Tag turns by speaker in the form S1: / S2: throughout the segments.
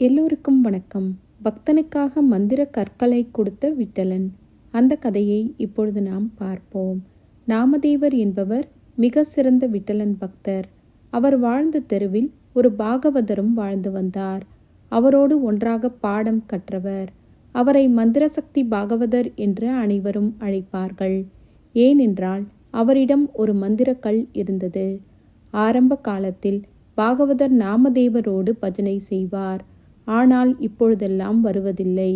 S1: எல்லோருக்கும் வணக்கம். பக்தனுக்காக மந்திர கற்களை கொடுத்த விட்டலன். அந்த கதையை இப்பொழுது நாம் பார்ப்போம். நாமதேவர் என்பவர் மிக சிறந்த விட்டலன் பக்தர். அவர் வாழ்ந்த தெருவில் ஒரு பாகவதரும் வாழ்ந்து வந்தார். அவரோடு ஒன்றாக பாடம் கற்றவர். அவரை மந்திரசக்தி பாகவதர் என்று அனைவரும் அழைப்பார்கள். ஏனென்றால் அவரிடம் ஒரு மந்திரக்கல் இருந்தது. ஆரம்ப காலத்தில் பாகவதர் நாமதேவரோடு பஜனை செய்வார். ஆனால் இப்பொழுதெல்லாம் வருவதில்லை.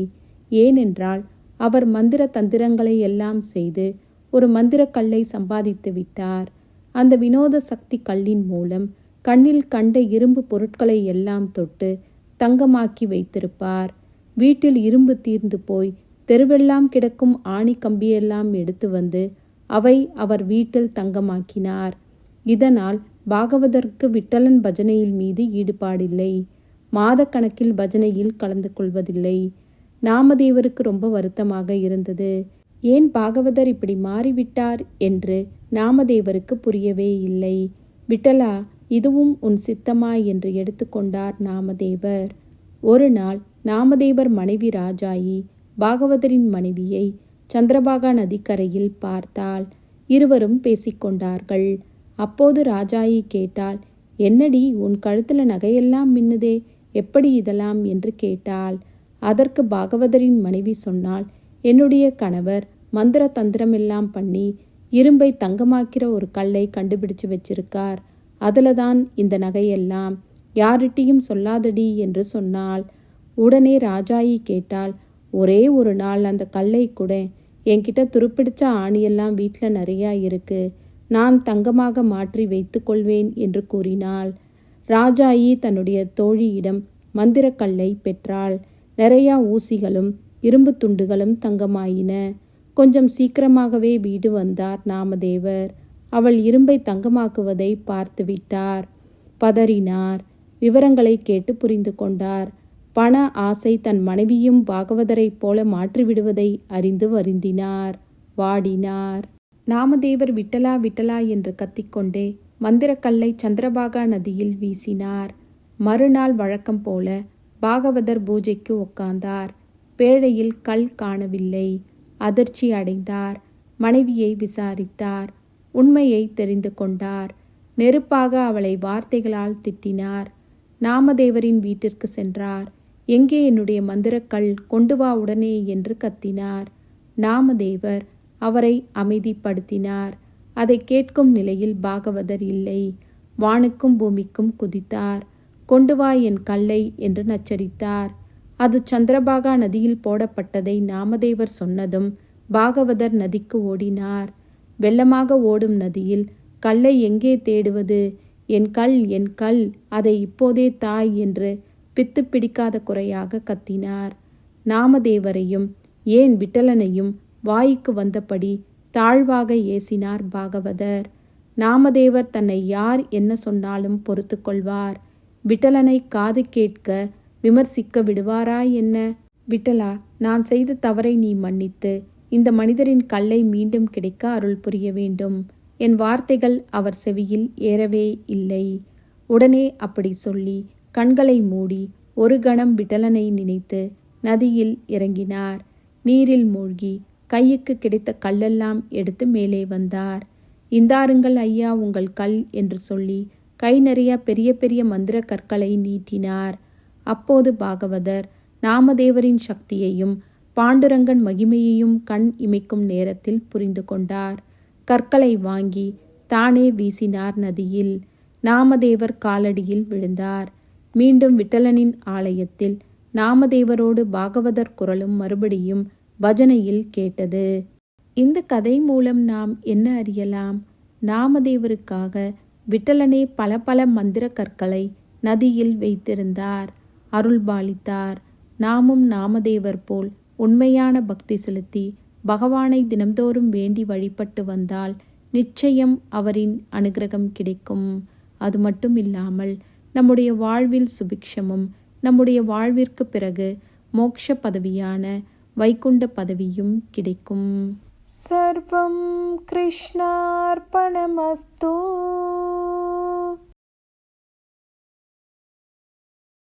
S1: ஏனென்றால் அவர் மந்திர தந்திரங்களை எல்லாம் செய்து ஒரு மந்திரக்கல்லை சம்பாதித்து விட்டார். அந்த வினோத சக்தி கல்லின் மூலம் கண்ணில் கண்ட இரும்பு பொருட்களை எல்லாம் தொட்டு தங்கமாக்கி வைத்திருப்பார். வீட்டில் இரும்பு தீர்ந்து போய் தெருவெல்லாம் கிடக்கும் ஆணி கம்பியெல்லாம் எடுத்து வந்து அவை அவர் வீட்டில் தங்கமாக்கினார். இதனால் பாகவதற்கு விட்டலன் பஜனையில் மீது ஈடுபாடில்லை. மாதக்கணக்கில் பஜனையில் கலந்து கொள்வதில்லை. நாமதேவருக்கு ரொம்ப வருத்தமாக இருந்தது. ஏன் பாகவதர் இப்படி மாறிவிட்டார் என்று நாமதேவருக்கு புரியவே இல்லை. விட்டலா இதுவும் உன் சித்தமா என்று எடுத்துக்கொண்டார் நாமதேவர். ஒரு நாள் நாமதேவர் மனைவி ராஜாயி பாகவதரின் மனைவியை சந்திரபாகா நதிக்கரையில் பார்த்தாள். இருவரும் பேசிக்கொண்டார்கள் அப்போது ராஜாயி கேட்டாள் என்னடி உன் கழுத்துல நகையெல்லாம் மின்னுதே எப்படி இதெல்லாம் என்று கேட்டாள். அதற்கு பாகவதரின் மனைவி சொன்னால் என்னுடைய கணவர் மந்திர தந்திரமெல்லாம் பண்ணி இரும்பை தங்கமாக்கிற ஒரு கல்லை கண்டுபிடிச்சு வச்சிருக்கார். அதில் தான் இந்த நகையெல்லாம் யார்கிட்டையும் சொல்லாதடி என்று சொன்னாள். உடனே ராஜாயி கேட்டால் ஒரே ஒரு நாள் அந்த கல்லை கூட என்கிட்ட துருப்பிடிச்ச ஆணியெல்லாம் வீட்டில் நிறையா இருக்கு. நான் தங்கமாக மாற்றி வைத்துக்கொள்வேன் என்று கூறினாள். ராஜாயி தன்னுடைய தோழியிடம் மந்திரக்கல்லை பெற்றாள். நிறையா ஊசிகளும் இரும்பு துண்டுகளும் தங்கமாயின. கொஞ்சம் சீக்கிரமாகவே வீடு வந்தார் நாமதேவர். அவள் இரும்பை தங்கமாக்குவதை பார்த்துவிட்டார் பதறினார். விவரங்களை கேட்டு புரிந்து கொண்டார். பண ஆசை தன் மனைவியும் பாகவதரைப் போல மாற்றிவிடுவதை அறிந்து வருந்தினார். வாடினார். நாமதேவர் விட்டலா விட்டலா என்று கத்திக்கொண்டே மந்திரக்கல்லை சந்திரபாகா நதியில் வீசினார். மறுநாள் வழக்கம் போல பாகவதர் பூஜைக்கு உட்கார்ந்தார் பேழையில் கல் காணவில்லை. அதிர்ச்சி அடைந்தார். மனைவியை விசாரித்தார். உண்மையை தெரிந்து கொண்டார். நெருப்பாக அவளை வார்த்தைகளால் திட்டினார். நாமதேவரின் வீட்டிற்கு சென்றார். எங்கே என்னுடைய மந்திரக்கல் கொண்டு வா உடனே என்று கத்தினார். நாமதேவர் அவரை அமைதிப்படுத்தினார். அதை கேட்கும் நிலையில் பாகவதர் இல்லை. வானுக்கும் பூமிக்கும் குதித்தார். கொண்டு வா என் கல்லை என்று நச்சரித்தார். அது சந்திரபாகா நதியில் போடப்பட்டதை நாமதேவர் சொன்னதும் பாகவதர் நதிக்கு ஓடினார். வெள்ளமாக ஓடும் நதியில் கல்லை எங்கே தேடுவது? என் கல் என் கல் அதை இப்போதே தாய் என்று பித்து பிடிக்காத குறையாக கத்தினார். நாமதேவரையும் ஏன் விட்டலனையும் வாய்க்கு வந்தபடி தாழ்வாக ஏசினார் பாகவதர். நாமதேவர் தன்னை யார் என்ன சொன்னாலும் பொறுத்து கொள்வார். விட்டலனை காது கேட்க விமர்சிக்க விடுவாரா என்ன? விட்டலா நான் செய்த தவறை நீ மன்னித்து இந்த மனிதரின் கல்லை மீண்டும் கிடைக்க அருள் புரிய வேண்டும். என் வார்த்தைகள் அவர் செவியில் ஏறவே இல்லை. உடனே அப்படி சொல்லி கண்களை மூடி ஒரு கணம் விட்டலனை நினைத்து நதியில் இறங்கினார். நீரில் மூழ்கி கையுக்கு கிடைத்த கல்லெல்லாம் எடுத்து மேலே வந்தார். இந்தாருங்கள் ஐயா உங்கள் கல் என்று சொல்லி கை நிறைய பெரிய பெரிய மந்திர கற்களை நீட்டினார். அப்போது பாகவதர் நாமதேவரின் சக்தியையும் பாண்டுரங்கன் மகிமையையும் கண் இமைக்கும் நேரத்தில் புரிந்து கொண்டார். கற்களை வாங்கி தானே வீசினார் நதியில். நாமதேவர் காலடியில் விழுந்தார். மீண்டும் விட்டலனின் ஆலயத்தில் நாமதேவரோடு பாகவதர் குரலும் மறுபடியும் பஜனையில் கேட்டது. இந்த கதை மூலம் நாம் என்ன அறியலாம்? நாமதேவருக்காக விட்டலனே பல பல மந்திர கற்களை நதியில் வைத்திருந்தார். அருள்பாலித்தார் நாமும் நாமதேவர் போல் உண்மையான பக்தி செலுத்தி பகவானை தினம்தோறும் வேண்டி வழிபட்டு வந்தால் நிச்சயம் அவரின் அனுகிரகம் கிடைக்கும். அது மட்டும் இல்லாமல் நம்முடைய வாழ்வில் சுபிக்ஷமும் நம்முடைய வாழ்விற்கு பிறகு மோட்ச பதவியான வைகுண்ட பதவியும் கிடைக்கும்.
S2: சர்வம் கிருஷ்ணார்பணமஸ்தூ.